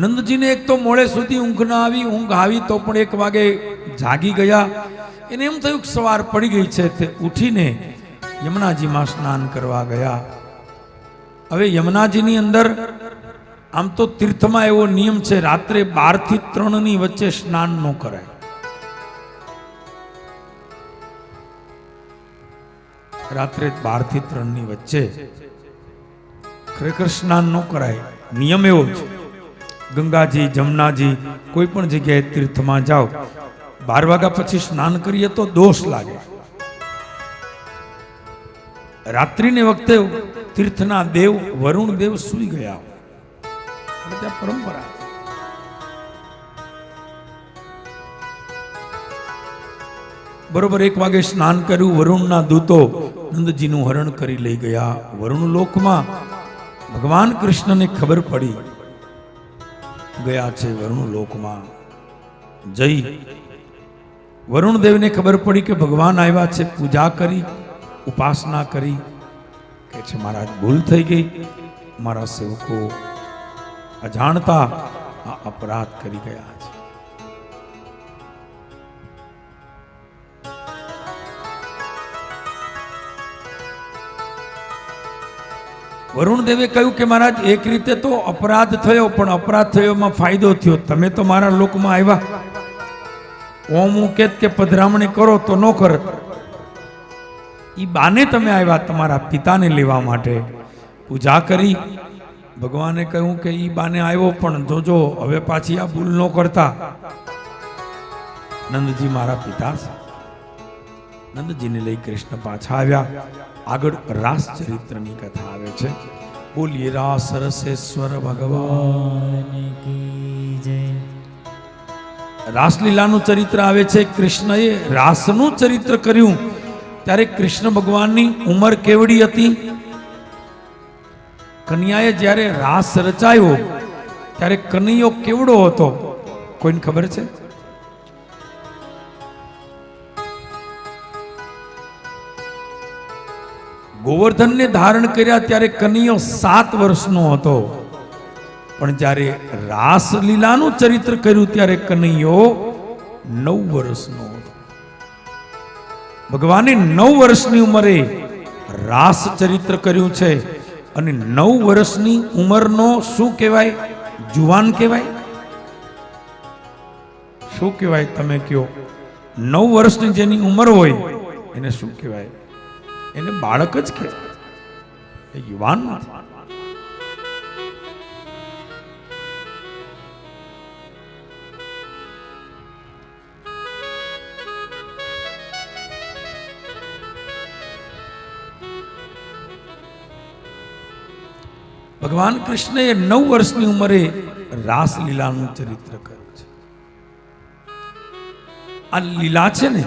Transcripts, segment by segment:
નંદજીને એક તો મોડે સુધી ઊંઘ ના આવી, ઊંઘ આવી તો પણ એક વાગે જાગી ગયા. એને એમ થયું કે સવાર પડી ગઈ છે તે ઉઠીને યમુનાજીમાં સ્નાન કરવા ગયા. હવે યમુનાજીની અંદર આમ તો તીર્થમાં એવો નિયમ છે, રાત્રે બારથી ત્રણની વચ્ચે સ્નાન ન કરાય. રાત્રે બારથી ત્રણની વચ્ચે ખરેખર સ્નાન ન કરાય. નિયમ એવો છે ગંગાજી, જમનાજી, કોઈ પણ જગ્યાએ તીર્થમાં જાઓ. બાર વાગ્યા પછી સ્નાન કરીએ તો દોષ લાગે. રાત્રિને વખતે તીર્થના દેવ, વરુણ દેવ સૂઈ ગયા. પરંપરા બરોબર એક વાગે સ્નાન કર્યું, વરુણના દૂતો નંદજીનું હરણ કરી લઈ ગયા. વરુણ લોકમાં ભગવાન કૃષ્ણને ખબર પડી. ગયા છે વરુણ લોકમાં. જઈ. વરુણ દેવને ખબર પડી કે ભગવાન આવ્યા છે, પૂજા કરી, ઉપાસના કરી. કે છે, મહારાજ, ભૂલ થઈ ગઈ. મારા સેવકો અજાણતા આ અપરાધ કરી ગયા છે. વરુણ દેવે કહ્યું કે મહારાજ, એક રીતે તો અપરાધ થયો, પણ અપરાધ થયો એમાં ફાયદો થયો. તમે તો મારા લોકમાં આવ્યા. ઓમ હું કેત કે પધરામણી કરો તો ન કર. એ બાને તમે આવ્યા તમારા પિતાને લેવા માટે. પૂજા કરી. ભગવાને કહ્યું કે એ બાને આવ્યો, પણ જોજો, હવે પાછી આ ભૂલ ન કરતા. નંદજી મારા પિતા નંદજીને લઈ કૃષ્ણ પાછા આવ્યા. આગળ રાસ ચરિત્રની કથા આવે છે. બોલીએ, રાસ રસેશ્વર ભગવાન રાસલીલાનું ચરિત્ર આવે છે. કૃષ્ણએ રાસનું ચરિત્ર કર્યું. ત્યારે કૃષ્ણ ભગવાનની ઉંમર કેવડી હતી? કન્યાએ જ્યારે રાસ રચાયો, ત્યારે કનૈયો કેવડો હતો? કોઈને ખબર છે? ગોવર્ધનને ધારણ કર્યા ત્યારે કનૈયો સાત વર્ષનો હતો. પણ જ્યારે રાસલીલાનું ચરિત્ર કર્યું ત્યારે કનૈયો નવ વર્ષનો હતો. ભગવાને નવ વર્ષની ઉંમરે રાસ ચરિત્ર કર્યું છે અને નવ વર્ષની ઉંમરનો શું કહેવાય? જુવાન કહેવાય? શું કહેવાય તમે કયો નવ વર્ષની જેની ઉંમર હોય એને શું કહેવાય? એને બાળક જ કે યુવાન ભગવાન કૃષ્ણએ નવ વર્ષની ઉંમરે રાસલીલાનું ચરિત્ર કર્યું છે. આ લીલા છે ને,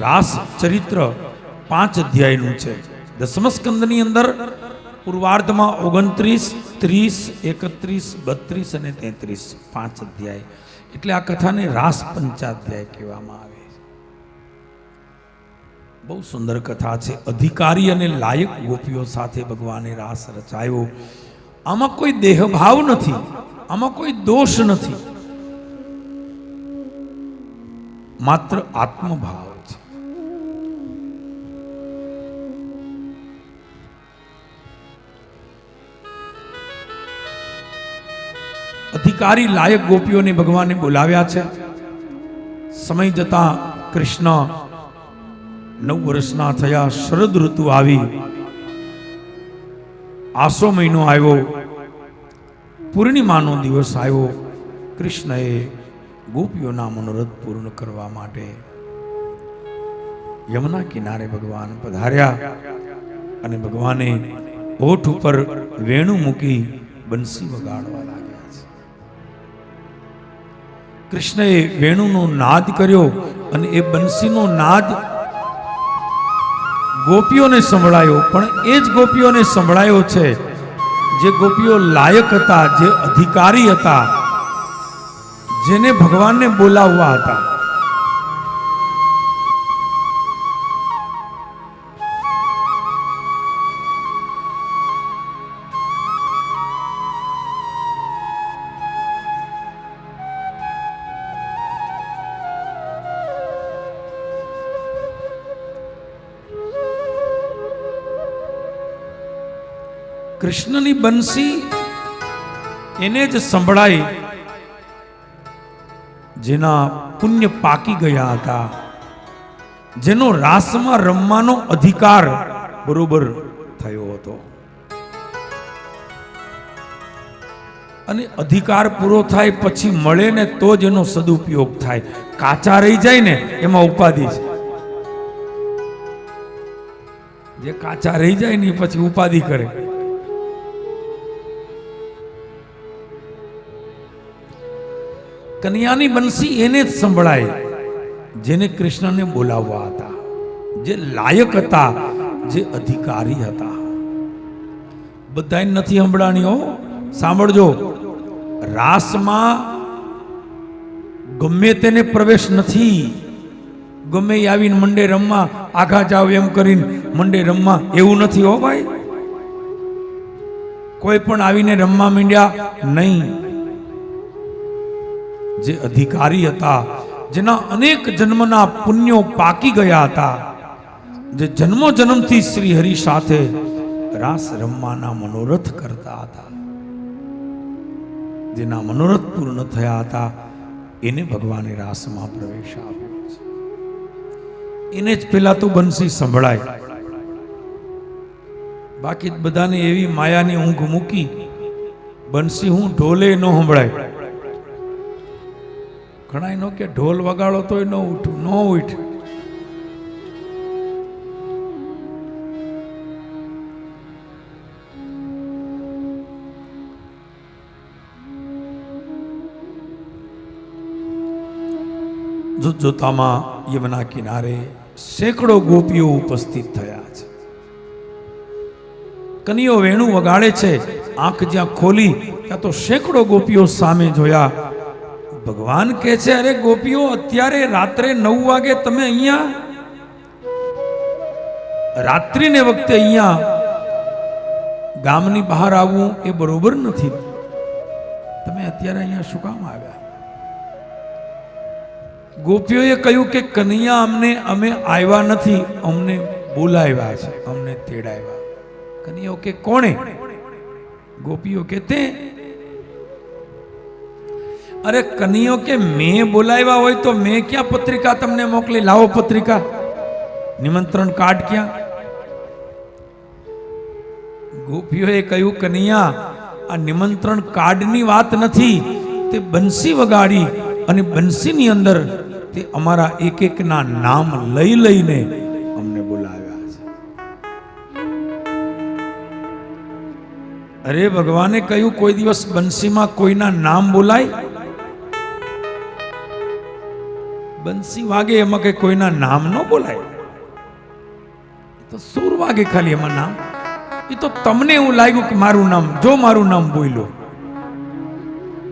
રાસ ચરિત્ર પાંચ અધ્યાયનું છે. દસમ સ્કંદની અંદર પૂર્વાર્ધમાં ઓગણત્રીસ, ત્રીસ, એકત્રીસ, બત્રીસ અને તેત્રીસ. પાંચ અધ્યાય. એટલે આ કથાને રાસ પંચાધ્યાય કહેવામાં આવે બહુ સુંદર કથા છે. અધિકારી અને લાયક ગોપીઓ સાથે ભગવાને રાસ રચાયો. આમાં કોઈ દેહભાવ નથી. આમાં કોઈ દોષ નથી. માત્ર આત્મભાવ. અધિકારી લાયક ગોપીઓને ભગવાને બોલાવ્યા છે. સમય જતા કૃષ્ણ નવ વર્ષના થયા શરદ ઋતુ આવી. આસો મહિનો આવ્યો. પૂર્ણિમાનો દિવસ આવ્યો. કૃષ્ણએ ગોપીઓના મનોરથ પૂર્ણ કરવા માટે યમુના કિનારે ભગવાન પધાર્યા અને ભગવાને ઓઠ ઉપર વેણુ મૂકી બંસી વગાડવા લાગ્યા. કૃષ્ણએ વેણુનો નાદ કર્યો અને એ બંસીનો નાદ ગોપીઓને સંભળાયો. પણ એ જ ગોપીઓને સંભળાયો છે, જે ગોપીઓ લાયક હતા, જે અધિકારી હતા, જેને ભગવાનને બોલાવવા હતા. કૃષ્ણની બંસી એને જ સંભળાય જેના પુણ્ય પાકી ગયા હતા. જેનો રાસમાં રમવાનો અધિકાર બરોબર થયો હતો. અને અધિકાર પૂરો થાય પછી મળે ને તો જ એનો સદુપયોગ થાય. કાચા રહી જાય ને એમાં ઉપાધિ છે. જે કાચા રહી જાય ને પછી ઉપાધિ કરે. કન્યાની બંસી એને જ સંભળાય. જેને કૃષ્ણને બોલાવવા હતા. જે લાયક હતા, જે અધિકારી હતા. બધાય નથી સંભળાણીઓ સાંભળજો. રાસમાં ગમે તેને પ્રવેશ નથી. ગમે આવીને મંડે રમવા આઘા જાવ એમ કરીને મંડે રમવા એવું નથી હો ભાઈ. કોઈ પણ આવીને રમવા માંડ્યા નહીં. જે અધિકારી હતા, જેના અનેક જન્મના પુણ્યો પાકી ગયા હતા, જે જન્મો જન્મથી શ્રી હરિ સાથે રાસ રમવાના મનોરથ કરતા હતા, જેના મનોરથ પૂર્ણ થયા હતા, એને ભગવાને રાસમાં પ્રવેશ આપ્યો છે. એને જ પેલા તો બંસી સંભળાય. બાકી બધાને એવી માયાની ઊંઘ મૂકી, બંસી હું ઢોલે ન સંભળાય. ઘણા નો કે ઢોલ વગાડો તોય ન ઉઠું, ન ઉઠ. જોત જોતામાં યમુના કિનારે સેંકડો ગોપીઓ ઉપસ્થિત થયા છે. કનિયો વેણું વગાડે છે, આંખ જ્યાં ખોલી, ત્યાં તો સેંકડો ગોપીઓ સામે જોયા. ભગવાન કહે છે, અરે ગોપીઓ, અત્યારે રાત્રે નવ વાગે તમે અહીંયા? રાત્રિને વખતે અહીંયા ગામની બહાર આવવું એ બરોબર નથી. તમે અત્યારે અહીંયા શું કામ આવ્યા? ગોપીઓએ કહ્યું કે, કનૈયા, અમને, અમે આવ્યા નથી. અમને બોલાવ્યા છે, અમને તેડાવ્યા. કનૈયાઓ કે, કોણે? ગોપીઓ કે તે અરે કનૈયો કે મેં બોલાવ્યા હોય તો મેં ક્યાં પત્રિકા તમને મોકલી? લાવો પત્રિકા. નિમંત્રણ કાર્ડ ક્યાં? ગોપીઓએ કહ્યું, કનૈયા, આ નિમંત્રણ કાર્ડની વાત નથી. તે બંસી વગાડી અને બંસીની અંદર તે અમારા એક એકના નામ લઈ લઈને અમને બોલાવ્યા છે. અરે ભગવાને કહ્યું, કોઈ દિવસ બંસીમાં કોઈના નામ બોલાય? બંસી વાગે એમાં કઈ કોઈના નામ ન બોલાય. તો સૂર વાગે ખાલી એમાં નામ. એ તો તમને એવું લાગ્યું કે મારું નામ, જો મારું નામ બોલ્યો.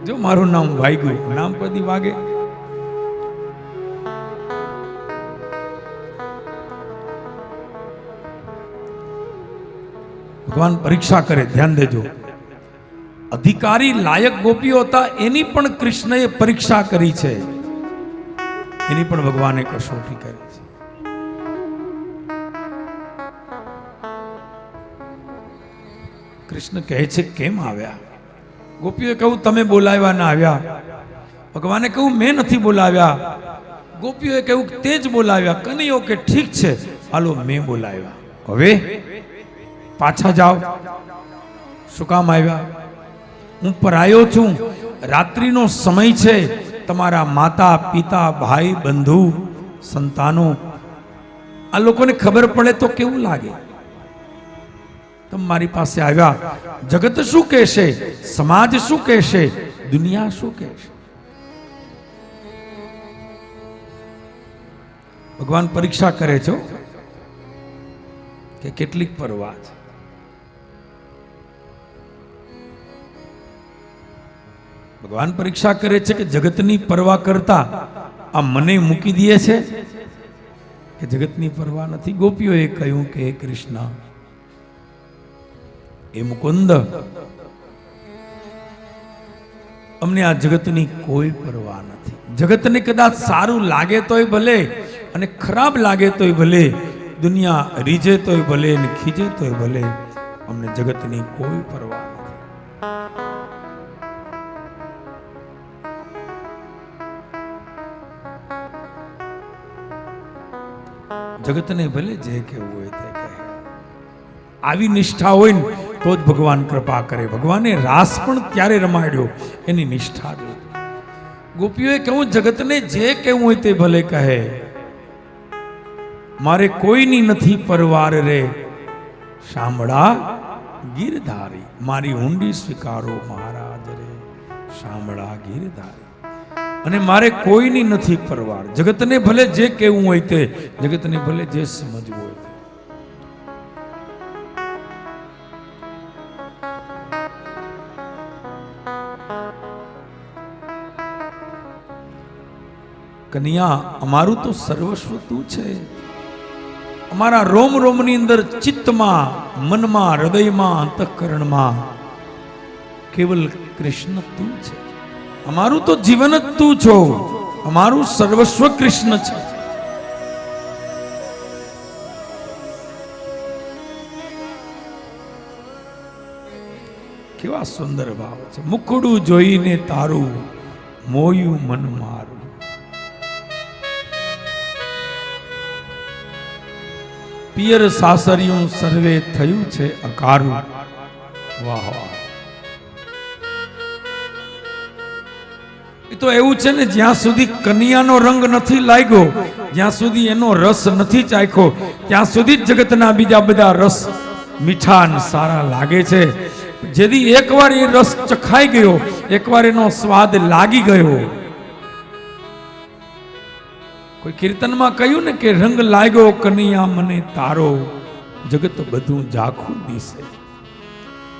જો મારું નામ વાગ્યું, નામ કદી વાગે? ભગવાન પરીક્ષા કરે, ધ્યાન દેજો. અધિકારી લાયક ગોપીઓ હતા, એની પણ કૃષ્ણએ પરીક્ષા કરી છે. એની પણ ભગવાને કસોટી કરી છે. કૃષ્ણ કહે છે, કેમ આવ્યા? ગોપીઓએ કહ્યું, તમે બોલાવ્યા ના આવ્યા. ભગવાને કહ્યું, મેં નથી બોલાવ્યા. ગોપીઓએ કહ્યું, તે જ બોલાવ્યા. કનૈયો કે, ઠીક છે, હાલો, મેં બોલાવ્યા. હવે પાછા જાઓ. શું કામ આવ્યા? હું પરાયો છું. રાત્રિનો સમય છે. તમારા માતા, પિતા, ભાઈ, બંધુ, સંતાનો, આ લોકોને ખબર પડે તો કેવું લાગે? તમે મારી પાસે આવ્યા, જગત શું કહેશે? સમાજ શું કહેશે? દુનિયા શું કહેશે? ભગવાન પરીક્ષા કરે છો કે કેટલીક પરવા છે. ભગવાન પરીક્ષા કરે છે કે જગતની પરવા કરતા આ મને મૂકી દે છે? કે જગતની પરવા નથી? ગોપીઓએ કહ્યું કે કૃષ્ણ, એ મુકુંદ, અમને આ જગતની કોઈ પરવા નથી. જગતને કદાચ સારું લાગે તોય ભલે અને ખરાબ લાગે તોય ભલે, દુનિયા રીજે તોય ભલે અને ખીજે તોય ભલે, અમને જગતની કોઈ પરવા જગતને ભલે જે કહેવું હોય તે કહે. આવી નિષ્ઠા હોય ને, તો જ ભગવાન કૃપા કરે. ભગવાને રાસ પણ ત્યારે રમાડ્યો? એની નિષ્ઠા જો ગોપીઓએ કહ્યું, જગતને જે કહેવું હોય તે ભલે કહે. મારે કોઈની નથી પરવાર રે. શામળા ગીરધારી, મારી ઊંડી સ્વીકારો મહારાજ રે. શામળા ગીરધારી. અને મારે કોઈની નથી પરવાર જગતને ભલે જે કહેવું હોય તે, જગતને ભલે જે સમજવું હોય કન્યા, અમારું તો સર્વસ્વ તું છે. અમારા રોમ રોમની અંદર ચિત્તમાં, મનમાં, હૃદયમાં, અંતઃકરણમાં કેવલ કૃષ્ણ તું છે. અમારું તો જીવન જ તું છો. અમારું સર્વસ્વ કૃષ્ણ છે. કેવા સુંદર ભાવ છે. મુખડું જોઈને તારું મોયું મન મારું. પિયર સાસરિયું સર્વે થયું છે અકારું. વાહ વાહ. તો એવું છે ને, જ્યાં સુધી કન્યાનો રંગ નથી લાગ્યો, જ્યાં સુધી એનો રસ નથી ચાખ્યો, ત્યાં સુધી જ જગતના બીજા બધા રસ મીઠા સારા લાગે છે. જેથી એકવાર એ રસ ચખાઈ ગયો, એકવાર એનો સ્વાદ લાગી ગયો. કોઈ કીર્તનમાં કહ્યું ને કે, રંગ લાગ્યો, કનૈયા મને તારો, જગત બધું ઝાખું દિશે.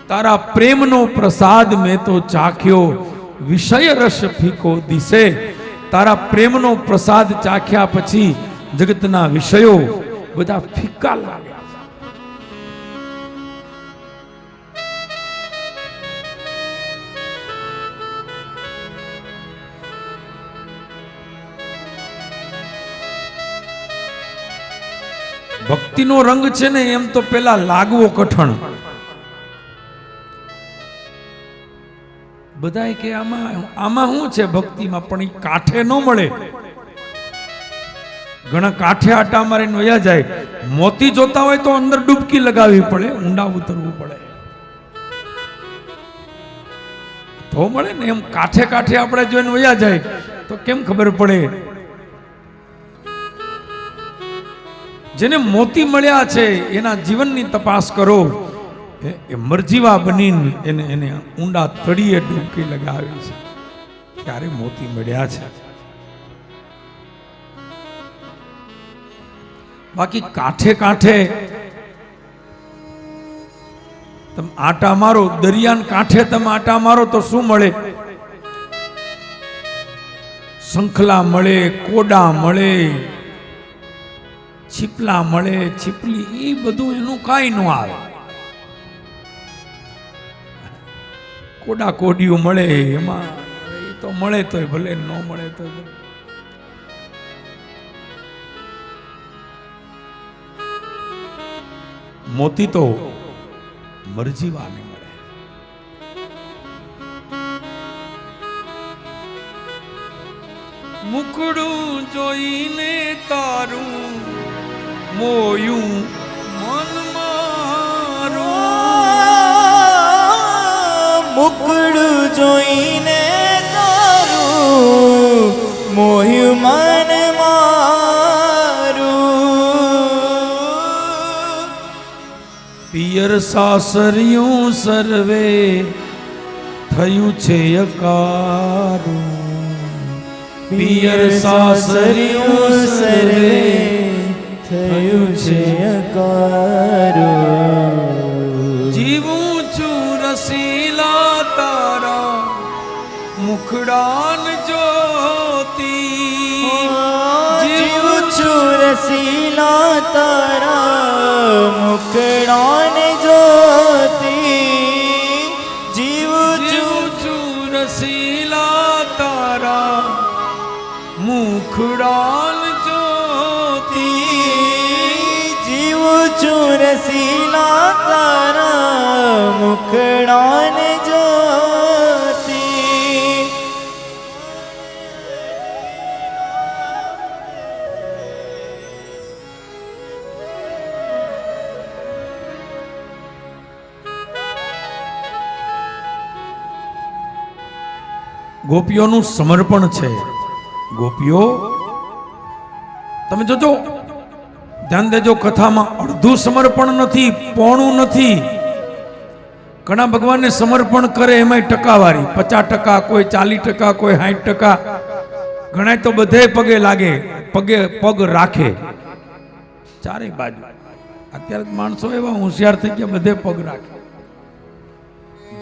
તારા પ્રેમનો પ્રસાદ મેં તો ચાખ્યો વિષય રસ ફીકો દિશે તારા પ્રેમનો પ્રસાદ ચાખ્યા પછી જગતના વિષયો બધા ફીકા લાગ્યા. ભક્તિનો રંગ છે ને એમ તો પેલા લાગવો કઠણ. બધા કે આમાં આમાં શું છે ભક્તિમાં? પણ એ કાંઠે ન મળે. ઘણા કાંઠે આટા મારીને વયા જાય. મોતી જોતા હોય તો અંદર ડૂબકી લગાવવી પડે, ઊંડા ઉતરવું પડે. તો મળે ને એમ કાંઠે કાંઠે આપણે જોઈને વયા જાય, તો કેમ ખબર પડે? જેને મોતી મળ્યા છે, એના જીવનની તપાસ કરો. એ- મરજીવા બનીને એને એને ઊંડા તળિયે ડૂબકી લગાવી છે. ત્યારે મોતી મળ્યા છે? બાકી કાંઠે કાંઠે તમે આટા મારો, દરિયાન કાંઠે તમે આટા મારો, તો શું મળે? શંખલા મળે, કોડા મળે, છીપલા મળે, છીપલી એ બધું એનું કાંઈ ન આવે. કોડા કોડિયું મળે એમાં એ તો મળે તોય ભલે, ન મળે તો ભલે. મોતી તો મરજીવાને મળે મુકડું જોઈને તારું મોયું મુકડું જોઈને તારું મોહ્યું મન મારું. પિયર સાસરિયું સર્વે થયું છે અકારું. પિયર સાસરિયું સર્વે થયું છે અકારું. મુખડાન જ્યોતિ. જીવ છું રસીલા તારા મુકડાન ગોપીઓનું સમર્પણ છે. ગોપીઓ, તમે જોજો, ધ્યાન દેજો, કથામાં અડધું સમર્પણ નથી, પોણું નથી. ઘણા ભગવાનને સમર્પણ કરે એમાંય ટકાવારી. પચાસ ટકા, કોઈ ચાલીસ ટકા, કોઈ સાઠ ટકા. ઘણા તો બધે પગે લાગે, પગે, પગ રાખે. ચારે બાજુ. અત્યારે માણસો એવા હોશિયાર થઈ ગયા, બધે પગ રાખે.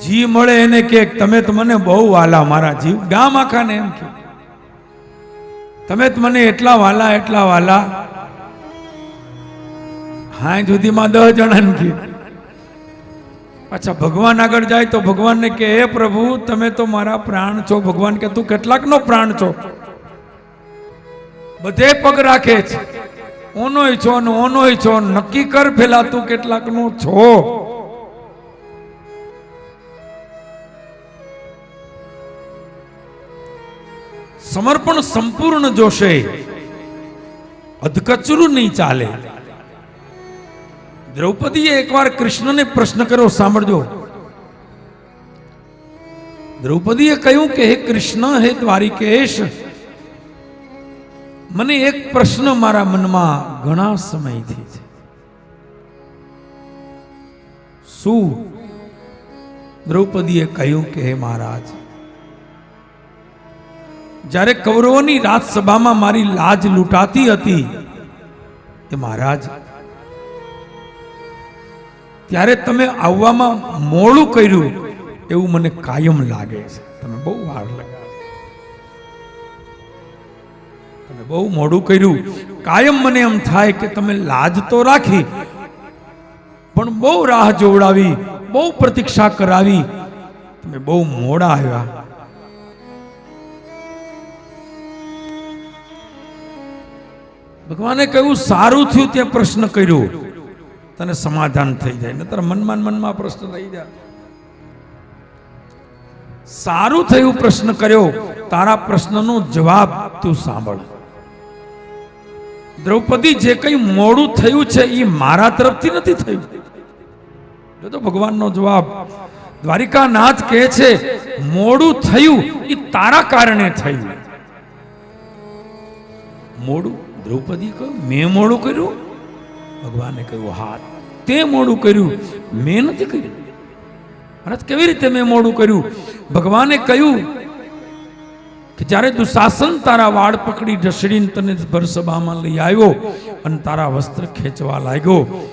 જી મળે એને કે, તમે તો મને બહુ વાલા, મારા જીવ. ગામ આખાને એમ કે, તમે તો મને એટલા વાલા એટલા વાલા. હા સુધીમાં દસ જણાને કે, અચ્છા, ભગવાન આગળ જાય તો ભગવાનને કે, હે પ્રભુ, તમે તો મારા પ્રાણ છો. ભગવાન કે, તું કેટલાકનો પ્રાણ છો? બધે પગ રાખે છે. ઓનોય છો ને ઓનોય છો નક્કી કર પેલા તું કેટલાકનો છો. સમર્પણ સંપૂર્ણ જોશે. અધકચરું નહીં ચાલે. દ્રૌપદીએ એકવાર કૃષ્ણને પ્રશ્ન કર્યો, સાંભળજો. દ્રૌપદીએ કહ્યું કે, હે કૃષ્ણ, હે દ્વારિકેશ, મને એક પ્રશ્ન મારા મનમાં ઘણા સમયથી છે. શું? દ્રૌપદીએ કહ્યું કે, હે મહારાજ જ્યારે કૌરવોની રાજસભામાં મારી લાજ લૂંટાતી હતી એ મહારાજ, ત્યારે તમે આવવામાં મોડું કર્યું એવું મને કાયમ લાગે છે. તમે બહુ વાર લગાવી તમે બહુ મોડું કર્યું. કાયમ મને એમ થાય કે તમે લાજ તો રાખી, પણ બહુ રાહ જોવડાવી, બહુ પ્રતીક્ષા કરાવી. તમે બહુ મોડા આવ્યા. ભગવાને કહ્યું, સારું થયું તે પ્રશ્ન કર્યો. તને સમાધાન થઈ જાય. નતર મનમાં મનમાં પ્રશ્ન થઈ જાય. સારું થયું પ્રશ્ન કર્યો. તારા પ્રશ્નનો જવાબ તું સાંભળ. દ્રૌપદી જે કંઈ મોડું થયું છે એ મારા તરફથી નથી થયું. જો તો ભગવાનનો જવાબ, દ્વારિકાનાથ કહે છે, મોડું થયું એ તારા કારણે થયું. મોડું? દ્રૌપદી કહ્યું, મેં મોડું કર્યું? ભગવાને કહ્યું, હા, તે મોડું કર્યું. મેં નથી કર્યું. અને કેવી રીતે મેં મોડું કર્યું? ભગવાને કહ્યું કે, જ્યારે દુશાસન તારા વાળ પકડી ઢસડીને તને ભરસભામાં લઈ આવ્યો અને તારા વસ્ત્ર ખેંચવા લાગ્યો,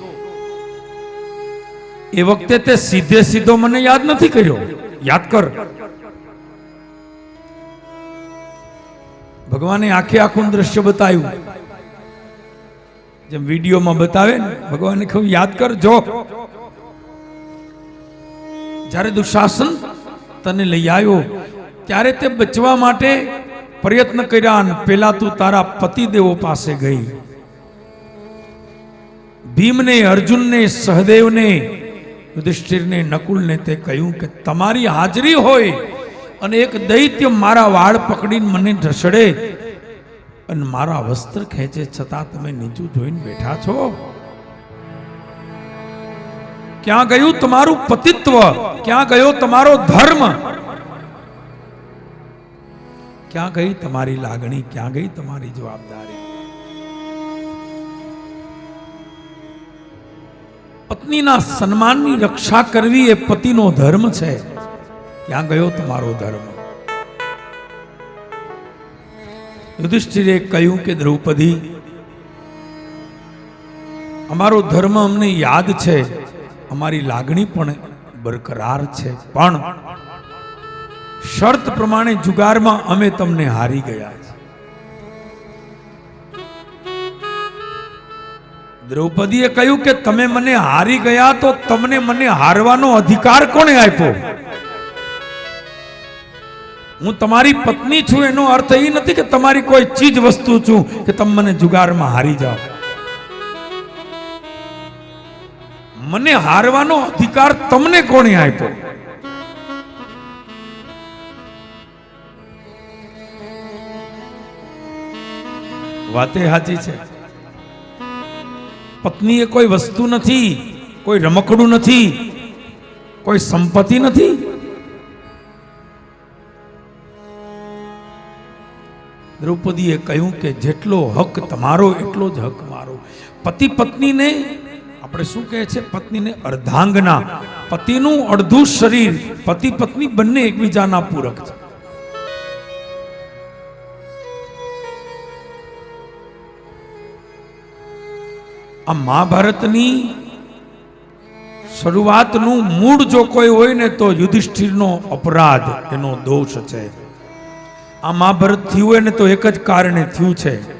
એ વખતે તે સીધે સીધો મને યાદ નથી કર્યો. યાદ કર. ભગવાને આખે આખું દ્રશ્ય બતાવ્યું. જેમ વિડીયોમાં બતાવે ને ભગવાને કહ્યું યાદ કર, જો. જ્યારે દુશાસન તને લઈ આવ્યો, ત્યારે તે બચવા માટે પ્રયત્ન કર્યા અને પેલા તું તારા પતિદેવો પાસે ગઈ. ભીમને, અર્જુનને, સહદેવને, યુધિષ્ઠિરને, નકુલને તે કહ્યું કે, તમારી હાજરી હોય અને એક દૈત્ય મારા વાળ પકડીને મને ઢસડે અને મારા વસ્ત્ર ખેંચે છતાં તમે નીચું જોઈને બેઠા છો? ક્યાં ગયું તમારું પતિત્વ? ક્યાં ગયો તમારો ધર્મ? ક્યાં ગઈ તમારી લાગણી? ક્યાં ગઈ તમારી જવાબદારી? પત્નીના સન્માનની રક્ષા કરવી એ પતિનો ધર્મ છે. ક્યાં ગયો તમારો ધર્મ? યુધિષ્ઠિરે કહ્યું કે, દ્રૌપદી, અમારો ધર્મ અમને યાદ છે. અમારી લાગણી પણ બરકરાર છે. પણ શરત પ્રમાણે જુગારમાં અમે તમને હારી ગયા દ્રૌપદીએ કહ્યું કે, તમે મને હારી ગયા તો તમને મને હારવાનો અધિકાર કોણે આપ્યો? હું તમારી પત્ની છું, એનો અર્થ એ નથી કે તમારી કોઈ ચીજ વસ્તુ છું કે તમે મને જુગારમાં હારી જાઓ. મને હારવાનો અધિકાર તમને કોણે આપ્યો? વાતે સાચી છે. પત્ની એ કોઈ વસ્તુ નથી, કોઈ રમકડું નથી, કોઈ સંપત્તિ નથી. દ્રૌપદીએ કહ્યું કે જેટલો હક તમારો, એટલો જ હક મારો. પતિ પત્નીને, આપણે શું કહે છે? પત્નીને અર્ધાંગના, પતિનું અડધું શરીર, પતિ પત્ની બંને એકબીજાના પૂરક છે. આ મહાભારતની શરૂઆતનું મૂળ જો કોઈ હોય ને તો યુધિષ્ઠિરનો અપરાધ એનો દોષ છે. આ મહાભારત થયું હોય ને તો એક જ કારણે થયું છે.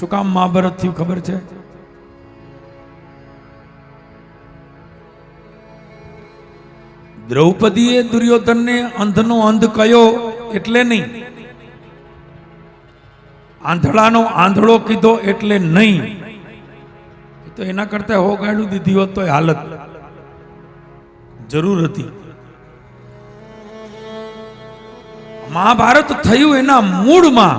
શું કામ મહાભારત થયું ખબર છે? દ્રૌપદીએ દુર્યોધનને અંધનો અંધ કયો એટલે નહીં. આંધળાનો આંધળો કીધો એટલે નહીં. તો એના કરતા હો ગાડું દીધી હોત તો હાલત. જરૂર હતી. મહાભારત થયું એના મૂળમાં.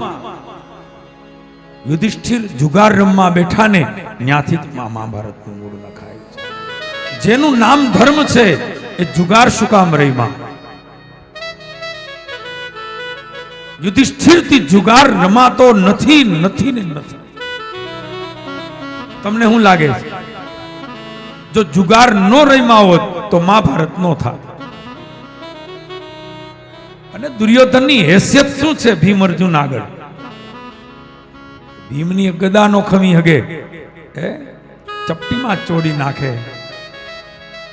યુધિષ્ઠિર જુગાર રમવા બેઠા ને ત્યાંથી મહાભારતનું મૂળ લખાયું જેનું નામ ધર્મ છે એ જુગાર શું કામ રહીમાં યુધિષ્ઠિરથી જુગાર રમાતો નથી નથી ને નથી. તમને શું લાગે જો જુગાર નો રમ્યા હોત તો મહાભારત નો થાત. અને દુર્યોધનની હેસિયત શું છે ભીમ અર્જુન આગળ? ભીમની ગદા નો ખમી હગે. હે? ચપટીમાં ચોડી નાખે.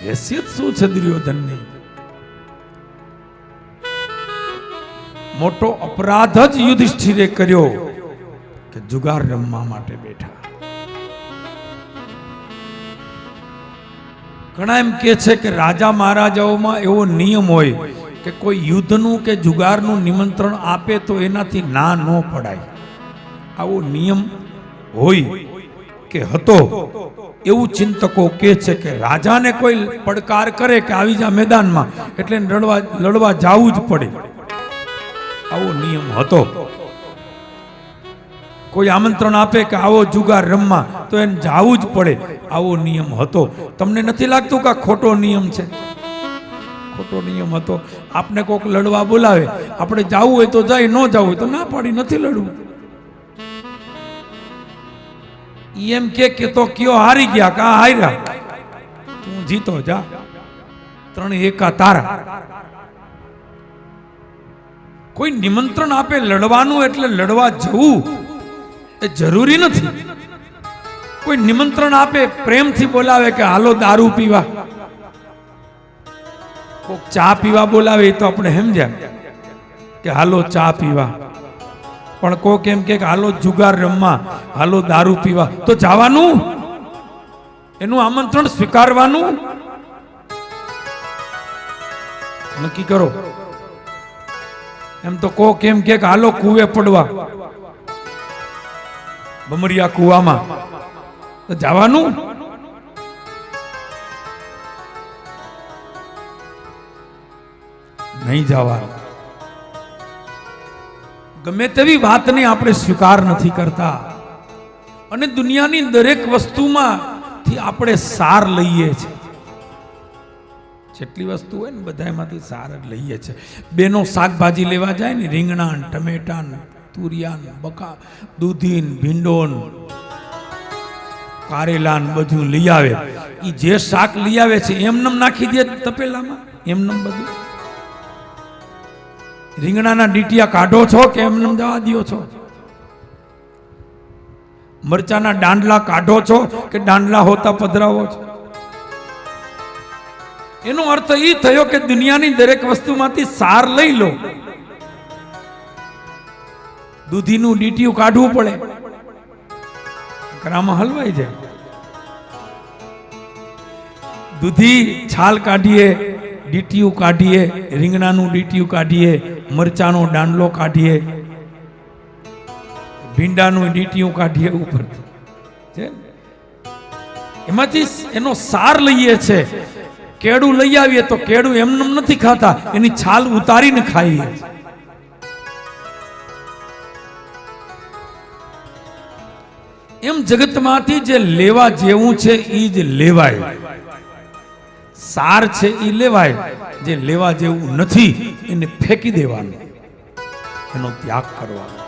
હેસિયત શું છે દુર્યોધનની? મોટો અપરાધ જ યુધિષ્ઠિરે કર્યો કે જુગાર રમવા માટે બેઠા. ઘણા એમ કે છે કે રાજા મહારાજાઓમાં એવો નિયમ હોય કે કોઈ યુદ્ધનું કે જુગારનું નિમંત્રણ આપે તો એનાથી ના ન પડાય. આવો નિયમ હોય કે હતો, એવું ચિંતકો કે છે કે રાજાને કોઈ પડકાર કરે કે આવી જા મેદાનમાં, એટલે લડવા લડવા જવું જ પડે. આવો નિયમ હતો. કોઈ આમંત્રણ આપે કે આવો જુગાર રમવા, તો એને જવું જ પડે. આવો નિયમ હતો. તમને નથી લાગતું કે ખોટો નિયમ છે? ખોટો નિયમ હતો. આપને કોક લડવા બોલાવે. આપણે જાવું હોય તો જાય, ન જવું હોય તો ના પાડી, નથી લડવું. એમ કે તો કયો હારી ગયા, કા હાર્યા? તું જીતો જા. ત્રણ એકા તારા. કોઈ નિમંત્રણ આપે લડવાનું એટલે લડવા જવું એ જરૂરી નથી. કોઈ નિમંત્રણ આપે, પ્રેમથી બોલાવે કે, હાલો દારૂ પીવા. કોક ચા પીવા બોલાવે તો આપણે સમજ્યા કે હાલો ચા પીવા. પણ કોક એમ કે હાલો જુગાર રમવા, હાલો દારૂ પીવા. તો જવાનું? એનું આમંત્રણ સ્વીકારવાનું? નક્કી કરો. એમ તો કોક એમ કે હાલો કુવે પડવા. બમરિયા કુવામાં. તો જવાનું? નહીં જવાનું ગમે તેવી વાતને આપણે સ્વીકાર નથી કરતા. અને દુનિયાની દરેક વસ્તુમાંથી આપણે સાર લઈએ છીએ. જેટલી વસ્તુ હોય ને બધા એમાંથી સાર જ લઈએ છીએ. બેનો શાકભાજી લેવા જાય ને રીંગણા ને ટમેટા ને તુરિયા ને બકા, દૂધીન, ભીંડોન ભીંડો ને કારેલા ને બધું લઈ આવે. એ જે શાક લઈ આવે છે, એમનેમ નાખી દે તપેલામાં, એમનેમ બધું. રીંગણાના ડીટિયા કાઢો છો કે એમનેમ જવા દો છો? મરચાના દાંડલા કાઢો છો કે દાંડલા હોતા પધરાવો છો? એનો અર્થ એ થયો કે દુનિયાની દરેક વસ્તુમાંથી સાર લઈ લો. દૂધીનું ડીટીયું કાઢવું પડે. કરામાં હલવાઈ જાય. દૂધી છાલ કાઢીએ, ડીટીયું કાઢીએ, રીંગણાનું ડીટીયું કાઢીએ મરચાનો ડાંડલો કાઢીએ, ભીંડાનું ડીટીયું કાઢીએ ઉપરથી. છે એમાંથી એનો સાર લઈએ છે. કેળું લઈ આવીએ તો કેળું એમને નથી ખાતા, એની છાલ ઉતારીને ખાઈએ. એમ જગતમાંથી જે લેવા જેવું છે એ જ લેવાય. સાર છે એ લેવાય. જે લેવા જેવું નથી એને ફેંકી દેવાનું. એનો ત્યાગ કરવાનો.